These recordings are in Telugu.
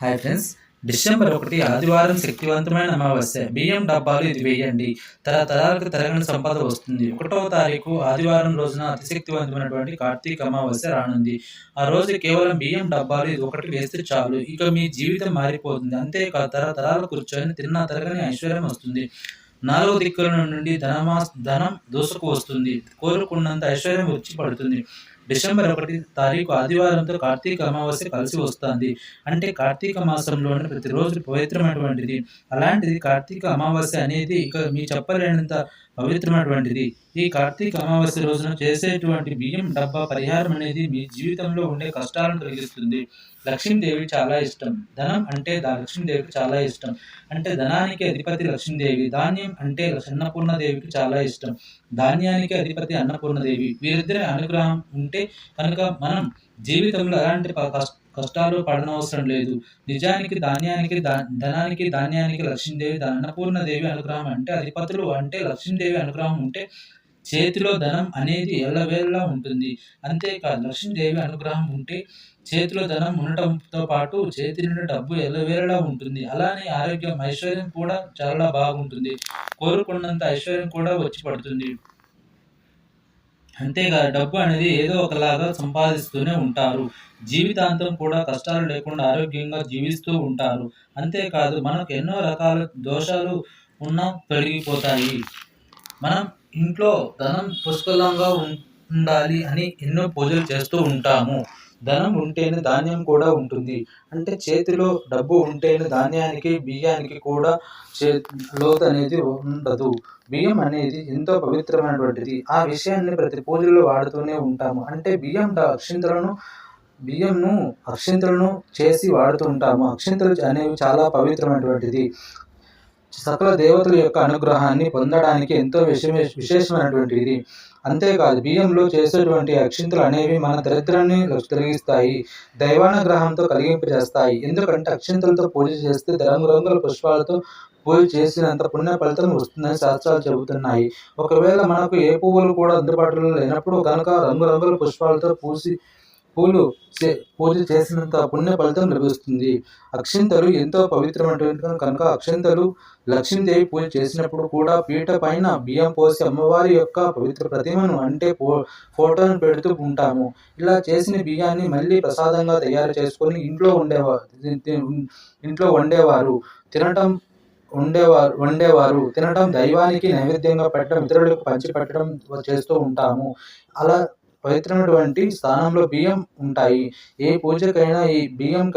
హాయ్ ఫ్రెండ్స్ డిసెంబర్ ఒకటి ఆదివారం శక్తివంతమైన అమావాస్య. బియ్యం డబ్బాలు ఇది వేయండి. తరతరాలకు తరగని సంపద వస్తుంది. ఒకటవ తారీఖు ఆదివారం రోజున అతిశక్తివంతమైనటువంటి కార్తీక అమావాస్య రానుంది. ఆ రోజు కేవలం బియ్యం డబ్బాలు ఇది ఒకటి వేస్తే చాలు. ఇక మీ జీవితం మారిపోతుంది. అంతేకాదు తరతరాలు కూర్చొని తిన్న తరగని ఐశ్వర్యం వస్తుంది. నాలుగు దిక్కుల నుండి ధనమా ధనం దూసుకు వస్తుంది. కోరుకున్నంత ఐశ్వర్యం వచ్చి పడుతుంది. డిసెంబర్ ఒకటి తారీఖు ఆదివారంతో కార్తీక అమావాస్య కలిసి వస్తుంది. అంటే కార్తీక మాసంలోనే ప్రతిరోజు పవిత్రమైనటువంటిది. అలాంటిది కార్తీక అమావాస్య అనేది ఇక మీ చెప్పలేనంత పవిత్రమైనటువంటిది. ఈ కార్తీక అమావాస్య రోజున చేసేటువంటి బియ్యం డబ్బా పరిహారం అనేది మీ జీవితంలో ఉండే కష్టాలను తొలగిస్తుంది. లక్ష్మీదేవి చాలా ఇష్టం. ధనం అంటే లక్ష్మీదేవికి చాలా ఇష్టం. అంటే ధనానికి అధిపతి లక్ష్మీదేవి. ధాన్యం అంటే అన్నపూర్ణదేవికి చాలా ఇష్టం. ధాన్యానికి అధిపతి అన్నపూర్ణదేవి. వీరిద్దరి అనుగ్రహం ఉంటే కనుక మనం జీవితంలో ఎలాంటి కష్టాలు పడనవసరం లేదు. నిజానికి ధాన్యానికి దా- ధనానికి ధాన్యానికి లక్ష్మీదేవి దా- అన్నపూర్ణదేవి అనుగ్రహం అంటే అధిపతులు అంటే లక్ష్మీదేవి అనుగ్రహం ఉంటే చేతిలో ధనం అనేది ఎల్లవేళలా ఉంటుంది. అంతేకాదు లక్ష్మీదేవి అనుగ్రహం ఉంటే చేతిలో ధనం ఉండటంతో పాటు చేతి నిండా డబ్బు ఎల్లవేళలా ఉంటుంది. అలానే ఆరోగ్యం ఐశ్వర్యం కూడా చాలా బాగుంటుంది. కోరుకున్నంత ఐశ్వర్యం కూడా వచ్చి పడుతుంది. అంతేకాదు డబ్బు అనేది ఏదో ఒకలాగా సంపాదిస్తూనే ఉంటారు. జీవితాంతం కూడా కష్టాలు లేకుండా ఆరోగ్యంగా జీవిస్తూ ఉంటారు. అంతేకాదు మనకు ఎన్నో రకాల దోషాలు ఉన్నా తొలగిపోతాయి. మనం ఇంట్లో ధనం పుష్కలంగా ఉండాలి అని ఎన్నో పూజలు చేస్తూ ఉంటాము. ధనం ఉంటేనే ధాన్యం కూడా ఉంటుంది. అంటే చేతిలో డబ్బు ఉంటేనే ధాన్యానికి బియ్యానికి కూడా చే లోతు అనేది ఉండదు. బియ్యం అనేది ఎంతో పవిత్రమైనటువంటిది. ఆ విషయాన్ని ప్రతి పూజలో వాడుతూనే ఉంటాము. అంటే బియ్యం అక్షింతలను బియ్యంను అక్షింతలను చేసి వాడుతూ ఉంటాము. అక్షింతలు అనేవి చాలా పవిత్రమైనటువంటిది. సకల దేవతల యొక్క అనుగ్రహాన్ని పొందడానికి ఎంతో విశేష విశేషమైనటువంటిది. అంతేకాదు బియ్యంలో చేసేటువంటి అక్షింతలు అనేవి మన దరిద్రాన్ని తొలగిస్తాయి దైవానుగ్రహంతో కలిగింపజేస్తాయి. ఎందుకంటే అక్షింతలతో పూజ చేస్తే రంగురంగుల పుష్పాలతో పూజ చేసినంత పుణ్య ఫలితం వస్తుందని శాస్త్రాలు చెబుతున్నాయి. ఒకవేళ మనకు ఏ పువ్వులు కూడా అందుబాటులో లేనప్పుడు కనుక రంగురంగుల పుష్పాలతో పూసి పూలు పూజ చేసినంత పుణ్య ఫలితం లభిస్తుంది. అక్షింతలు ఎంతో పవిత్రమైనటువంటి కనుక అక్షింతలు లక్ష్మీదేవి పూజ చేసినప్పుడు కూడా పీట పైన బియ్యం పోసి అమ్మవారి యొక్క పవిత్ర ప్రతిమను అంటే ఫో ఫోటోను పెడుతూ ఉంటాము. ఇలా చేసిన బియ్యాన్ని మళ్ళీ ప్రసాదంగా తయారు చేసుకొని ఇంట్లో ఉండేవారు ఇంట్లో వండేవారు. తినటం ఉండేవారు వండేవారు. తినటం దైవానికి నైవేద్యంగా పెట్టడం ఇతరులకు పంచిపెట్టడం చేస్తూ ఉంటాము. అలా పవిత్రమైనటువంటి స్థానంలో బియ్యం ఉంటాయి. ఏ పూజకైనా ఈ బియ్యం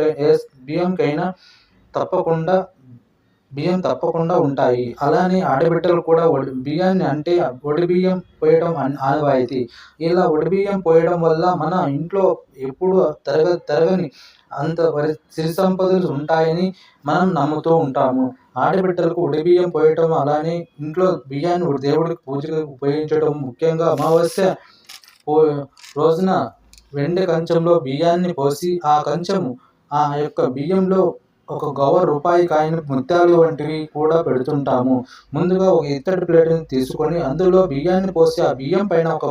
బియ్యంకైనా తప్పకుండా బియ్యం తప్పకుండా ఉంటాయి. అలానే ఆడబిడ్డలు కూడా ఒడి బియ్యాన్ని అంటే ఒడి బియ్యం పోయడం అన్- ఆనవాయితీ. ఇలా ఒడి బియ్యం పోయడం వల్ల మన ఇంట్లో ఎప్పుడు తరగ తరగని అంత సిరి సంపదలు ఉంటాయని మనం నమ్ముతూ ఉంటాము. ఆడబిడ్డలకు ఉడి బియ్యం పోయటం అలానే ఇంట్లో బియ్యాన్ని దేవుడికి పూజకు ఉపయోగించడం ముఖ్యంగా అమావాస్య పో రోజున వెండి కంచంలో బియ్యాన్ని పోసి ఆ కంచము ఆ యొక్క బియ్యంలో ఒక గవ రూపాయి కాయను ముత్యాలు వంటివి కూడా పెడుతుంటాము. ముందుగా ఒక ఇత్తడి ప్లేట్ని తీసుకొని అందులో బియ్యాన్ని పోసి ఆ బియ్యం పైన ఒక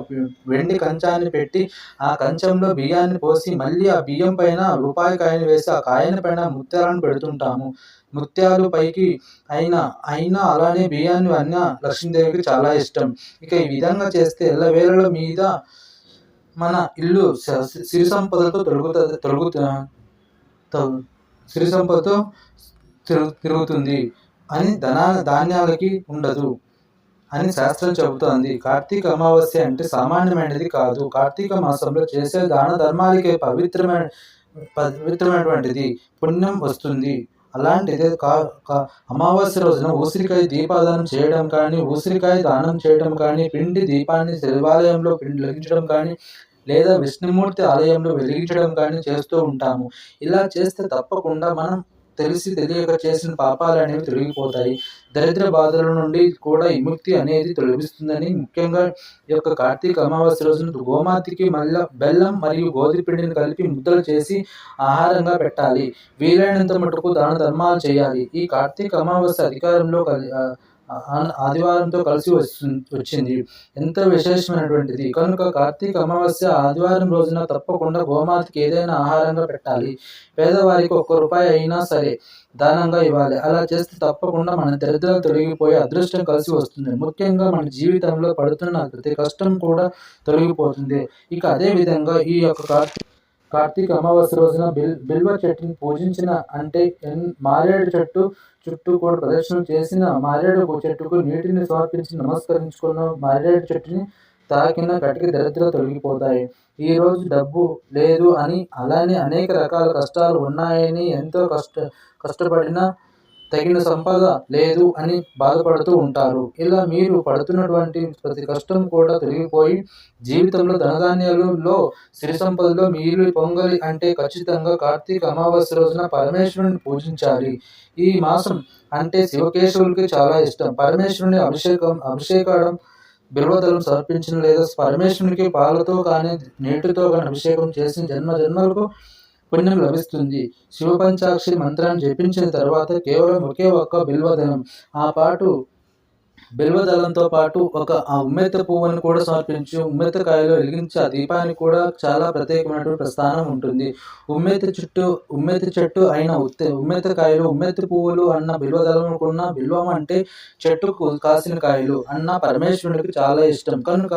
వెండి కంచాన్ని పెట్టి ఆ కంచంలో బియ్యాన్ని పోసి మళ్ళీ ఆ బియ్యం పైన రూపాయి కాయిన్ వేసి ఆ కాయిన్ పైన ముత్యాలను పెడుతుంటాము. ముత్యాలు పైకి అయినా అయినా అలానే బియ్యాన్ని అన్న లక్ష్మీదేవికి చాలా ఇష్టం. ఇక ఈ విధంగా చేస్తే ఎల్లవేళల మీద మన ఇల్లు సిరి సంపదతో తొలుగుతుంది తొలుగుతు సిరి సంపదతో తిరుగు తిరుగుతుంది అని ధనా ధాన్యాలకి ఉండదు అని శాస్త్రం చెబుతోంది. కార్తీక అమావాస్య అంటే సామాన్యమైనది కాదు. కార్తీక మాసంలో చేసే దాన ధర్మాలకే పవిత్రమైన పవిత్రమైనటువంటిది. పుణ్యం వస్తుంది. అలాంటిదే కా కా- అమావాస్య రోజున ఉసిరికాయ దీపాదానం చేయడం కానీ ఉసిరికాయ దానం చేయడం కానీ పిండి దీపాన్ని శివాలయంలో పిండి లగించడం కానీ లేదా విష్ణుమూర్తి ఆలయంలో వెలిగించడం కానీ చేస్తూ ఉంటాము. ఇలా చేస్తే తప్పకుండా మనం తెలిసి తెలియక చేసిన పాపాలు అనేవి తొలగిపోతాయి. దరిద్ర బాధల నుండి కూడా విముక్తి అనేది తొలగిస్తుందని ముఖ్యంగా ఈ యొక్క కార్తీక అమావాస్య రోజున గోమాతికి మళ్ళీ బెల్లం మరియు గోధుమ పిండిని కలిపి ముద్దలు చేసి ఆహారంగా పెట్టాలి. వీలైనంత మటుకు దాన ధర్మాలు చేయాలి. ఈ కార్తీక అమావాస్య అధికారంలో కలి ఆదివారంతో కలిసి వస్తుంది వచ్చింది. ఎంతో విశేషమైనటువంటిది. కనుక కార్తీక అమావాస్య ఆదివారం రోజున తప్పకుండా గోమాతకి ఏదైనా ఆహారంగా పెట్టాలి. పేదవారికి ఒక్క రూపాయి అయినా సరే దానంగా ఇవ్వాలి. అలా చేస్తే తప్పకుండా మన దరిద్రం తొలగిపోయి అదృష్టం కలిసి వస్తుంది. ముఖ్యంగా మన జీవితంలో పడుతున్న ప్రతి కష్టం కూడా తొలగిపోతుంది. ఇక అదే విధంగా ఈ యొక్క కార్తీక కార్తీక అమావాస్య రోజున బిల్ బిల్వ చెట్టుని పూజించిన అంటే ఎన్- మారేడు చెట్టు చుట్టూ కూడా ప్రదక్షిణ చేసిన మారేడు చెట్టుకు నీటిని సమర్పించి నమస్కరించుకున్న మారేడు చెట్టుని తాకిన కటిక దరిద్ర తొలగిపోతాయి. ఈ రోజు డబ్బు లేదు అని అలానే అనేక రకాల కష్టాలు ఉన్నాయని ఎంతో కష్ట కష్టపడినా తగిన సంపద లేదు అని బాధపడుతూ ఉంటారు. ఇలా మీరు పడుతున్నటువంటి ప్రతి కష్టం కూడా తొలగిపోయి జీవితంలో ధనధాన్యాలలో సిరి సంపదలో మీరు పొంగలి అంటే ఖచ్చితంగా కార్తీక అమావాస్య రోజున పరమేశ్వరుని పూజించాలి. ఈ మాసం అంటే శివకేశవులకి చాలా ఇష్టం. పరమేశ్వరుని అభిషేకం అభిషేకడం బిల్వదలం సమర్పించిన లేదా పరమేశ్వరునికి పాలతో కానీ నీటితో కానీ అభిషేకం చేసిన జన్మ జన్మలకు పుణ్యం లభిస్తుంది. శివపంచాక్షి మంత్రాన్ని జపించిన తర్వాత కేవలం ఒకే ఒక్క బిల్వదనం ఆ పాటు బిల్వదళంతో పాటు ఒక ఆ ఉమ్మెత్త పువ్వును కూడా సమర్పించి ఉమ్మెత్త కాయలు వెలిగించి ఆ దీపానికి కూడా చాలా ప్రత్యేకమైనటువంటి ప్రస్థానం ఉంటుంది. ఉమ్మెత్త చుట్టూ ఉమ్మెత్త చెట్టు అయిన ఉత్త ఉమ్మెత్త కాయలు ఉమ్మెత్త పువ్వులు అన్న బిల్వదళం కూడా బిల్వం అంటే చెట్టుకు కాసిన కాయలు అన్న పరమేశ్వరునికి చాలా ఇష్టం. కనుక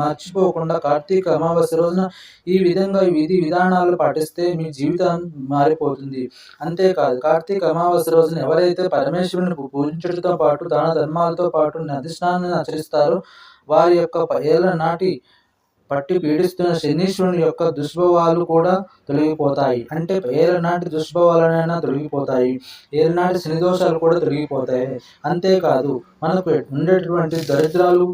మర్చిపోకుండా కార్తీక అమావాస్య రోజున ఈ విధంగా విధి విధానాలు పాటిస్తే మీ జీవితం మారిపోతుంది. అంతేకాదు కార్తీక అమావాస్య రోజున ఎవరైతే పరమేశ్వరుని పూజించడంతో పాటు దాన ధర్మాలతో పాటు నది స్నానం ఆచరిస్తారు. వారి యొక్క ఏళ్ళ నాటి పట్టి పీడిస్తున్న శనీశ్వరుని యొక్క దుష్భవాలు కూడా తొలగిపోతాయి. అంటే ఏళ్ళ నాటి దుష్భవాలనైనా తొలగిపోతాయి. ఏలనాటి నాటి శని దోషాలు కూడా తొలగిపోతాయి. అంతేకాదు మనకు ఉండేటటువంటి దరిద్రాలు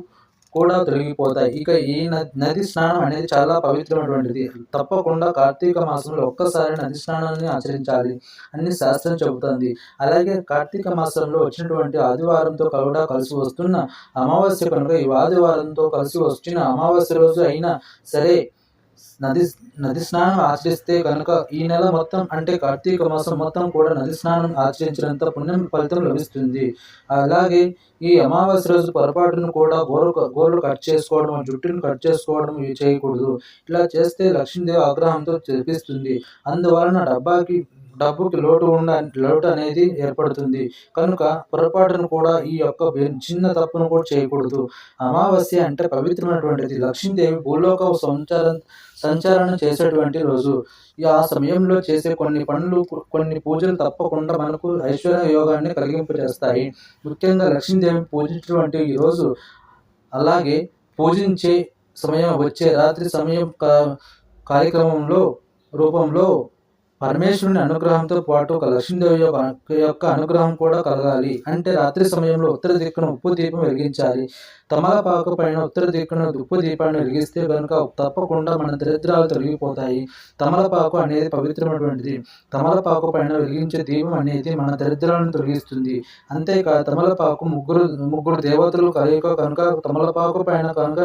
కూడా తొలగిపోతాయి. ఇక ఈ నది స్నానం అనేది చాలా పవిత్రమైనటువంటిది. తప్పకుండా కార్తీక మాసంలో ఒక్కసారి నది స్నానాన్ని ఆచరించాలి అని శాస్త్రం చెబుతుంది. అలాగే కార్తీక మాసంలో వచ్చినటువంటి ఆదివారంతో కూడా కలిసి వస్తున్న అమావాస్య కనుక ఈ ఆదివారంతో కలిసి వచ్చిన అమావాస్య రోజు అయినా సరే నది నది స్నానం ఆచరిస్తే కనుక ఈ నెల మొత్తం అంటే కార్తీక మాసం మొత్తం కూడా నది స్నానం ఆచరించినంత పుణ్యం ఫలితం లభిస్తుంది. అలాగే ఈ అమావాస్య రోజు పొరపాటును కూడా గోరు గోర్లు కట్ చేసుకోవడం జుట్టును కట్ చేసుకోవడం చేయకూడదు. ఇలా చేస్తే లక్ష్మీదేవి ఆగ్రహంతో చూపిస్తుంది అందువలన డబ్బాకి డబ్బుకి లోటు ఉండ లోటు అనేది ఏర్పడుతుంది. కనుక పొరపాటును కూడా ఈ యొక్క చిన్న తప్పును కూడా చేయకూడదు. అమావాస్య అంటే పవిత్రమైనటువంటిది. లక్ష్మీదేవి భూలోక సంచారం సంచారణ చేసేటువంటి రోజు. ఆ సమయంలో చేసే కొన్ని పనులు కొన్ని పూజలు తప్పకుండా మనకు ఐశ్వర్య యోగాన్ని కలిగింపజేస్తాయి. ముఖ్యంగా లక్ష్మీదేవిని పూజించినటువంటి ఈ రోజు అలాగే పూజించే సమయం వచ్చే రాత్రి సమయం కా- కార్యక్రమంలో రూపంలో పరమేశ్వరుని అనుగ్రహంతో పాటు ఒక లక్ష్మీదేవి యొక్క యొక్క అనుగ్రహం కూడా కలగాలి. అంటే రాత్రి సమయంలో ఉత్తర దిక్కున ఉప్పు దీపం వెలిగించాలి. తమలపాకు పైన ఉత్తర దిక్కున ఉప్పు దీపాన్ని వెలిగిస్తే కనుక తప్పకుండా మన దరిద్రాలు తొలగిపోతాయి. తమలపాకు అనేది పవిత్రమైనటువంటిది. తమలపాకు పైన వెలిగించే దీపం అనేది మన దరిద్రాలను తొలగిస్తుంది. అంతేకాదు తమలపాకు ముగ్గురు ముగ్గురు దేవతలు కలయిక కనుక తమలపాకు పైన కనుక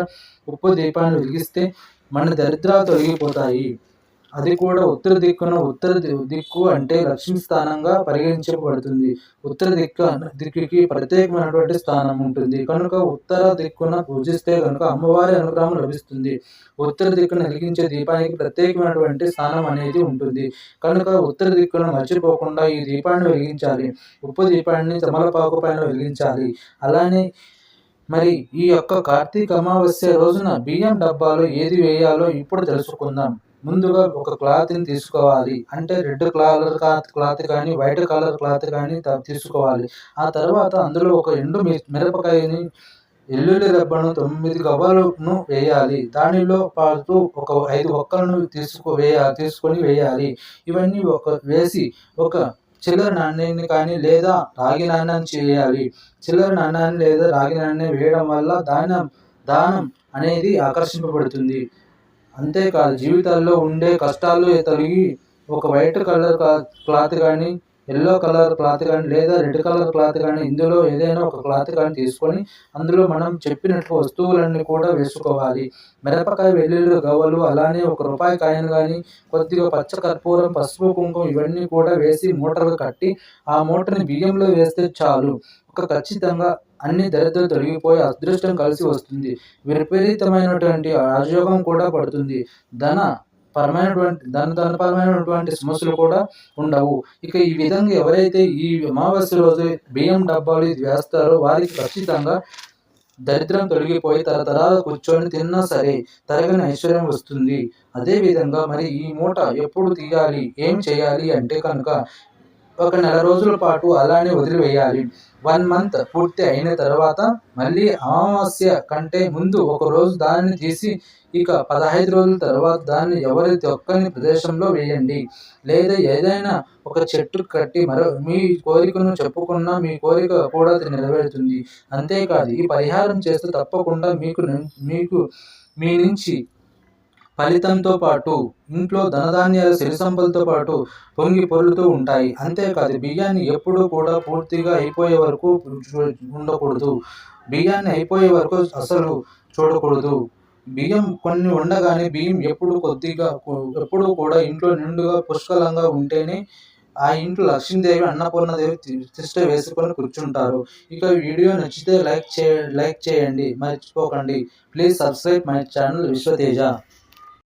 ఉప్పు దీపాన్ని వెలిగిస్తే మన దరిద్రాలు తొలగిపోతాయి. అది కూడా ఉత్తర దిక్కున ఉత్తర దిక్కు అంటే లక్ష్మీ స్థానంగా పరిగణించబడుతుంది. ఉత్తర దిక్కు దిక్కుకి ప్రత్యేకమైనటువంటి స్థానం ఉంటుంది. కనుక ఉత్తర దిక్కున పూజిస్తే కనుక అమ్మవారి అనుగ్రహం లభిస్తుంది. ఉత్తర దిక్కున వెలిగించే దీపానికి ప్రత్యేకమైనటువంటి స్థానం అనేది ఉంటుంది. కనుక ఉత్తర దిక్కున మర్చిపోకుండా ఈ దీపాన్ని వెలిగించాలి. ఉప్పు దీపాన్ని తమలపాకు పైన వెలిగించాలి. అలానే మరి ఈ యొక్క కార్తీక అమావాస్య రోజున బియ్యం డబ్బాలో ఏది వేయాలో ఇప్పుడు తెలుసుకుందాం. ముందుగా ఒక క్లాత్ని తీసుకోవాలి. అంటే రెడ్ కలర్ క్లాత్ క్లాత్ కానీ వైట్ కలర్ క్లాత్ కానీ తీసుకోవాలి. ఆ తర్వాత అందులో ఒక ఎండు మిరపకాయని ఎల్లుల్లి రెబ్బను తొమ్మిది గవ్వలను వేయాలి. దానిలో పాటు ఒక ఐదు ఒక్కలను తీసుకో వేయాలి తీసుకొని వేయాలి. ఇవన్నీ ఒక వేసి ఒక చిల్లర నాణ్యాన్ని కానీ లేదా రాగి నాణ్యాన్ని చేయాలి. చిల్లర నాణ్యాన్ని లేదా రాగి నాణ్యాన్ని వేయడం వల్ల దానం దానం అనేది ఆకర్షింపబడుతుంది. అంతేకాదు జీవితాల్లో ఉండే కష్టాలు తొలగి ఒక వైట్ కలర్ క్లాత్ కానీ ఎల్లో కలర్ క్లాత్ కానీ లేదా రెడ్ కలర్ క్లాత్ కానీ ఇందులో ఏదైనా ఒక క్లాత్ కానీ తీసుకొని అందులో మనం చెప్పినట్లు వస్తువులన్నీ కూడా వేసుకోవాలి. మిరపకాయ వెల్లుల్లి గవ్వలు అలానే ఒక రూపాయి కాయను కానీ కొద్దిగా పచ్చ కర్పూరం పసుపు కుంకుమ ఇవన్నీ కూడా వేసి మూటలు కట్టి ఆ మూటని బియ్యంలో వేస్తే చాలు. ఒక ఖచ్చితంగా అన్ని దరిద్రాలు తొలగిపోయి అదృష్టం కలిసి వస్తుంది. విపరీతమైనటువంటి రాజయోగం కూడా పడుతుంది. ధన పరమైనటువంటి ధన ధనపరమైనటువంటి సమస్యలు కూడా ఉండవు. ఇక ఈ విధంగా ఎవరైతే ఈ అమావాస్య రోజు బియ్యం డబ్బాలు వేస్తారో వారికి ఖచ్చితంగా దరిద్రం తొలగిపోయి తరతరాలు కూర్చొని తిన్నా సరే తరగని ఐశ్వర్యం వస్తుంది. అదేవిధంగా మరి ఈ మూట ఎప్పుడు తీయాలి? ఏం చేయాలి? అంటే కనుక ఒక నెల రోజుల పాటు అలానే వదిలివేయాలి. వన్ మంత్ పూర్తి అయిన తర్వాత మళ్ళీ అమావాస్య కంటే ముందు ఒక రోజు దాన్ని తీసి ఇక పదహైదు రోజుల తర్వాత దాన్ని ఎవరి తొక్కని ప్రదేశంలో వేయండి. లేదా ఏదైనా ఒక చెట్టు కట్టి మరో మీ కోరికను చెప్పుకున్నా మీ కోరిక కూడా నెరవేరుతుంది. అంతేకాదు ఈ పరిహారం చేస్తే తప్పకుండా మీకు మీకు మీ నుంచి ఫలితంతో పాటు ఇంట్లో ధనధాన్యాలు సిరిసంపలతో పాటు పొంగి పొర్లుతూ ఉంటాయి. అంతేకాదు బియ్యాన్ని ఎప్పుడూ కూడా పూర్తిగా అయిపోయే వరకు ఉండకూడదు. బియ్యాన్ని అయిపోయే వరకు అసలు చూడకూడదు. బియ్యం కొన్ని ఉండగానే బియ్యం ఎప్పుడు కొద్దిగా ఎప్పుడు కూడా ఇంట్లో నిండుగా పుష్కలంగా ఉంటేనే ఆ ఇంట్లో లక్ష్మీదేవి అన్నపూర్ణదేవి తిష్ట వేసుకొని కూర్చుంటారు. ఇక వీడియో నచ్చితే లైక్ చే లైక్ చేయండి. మర్చిపోకండి. Please subscribe my channel Vishwateja.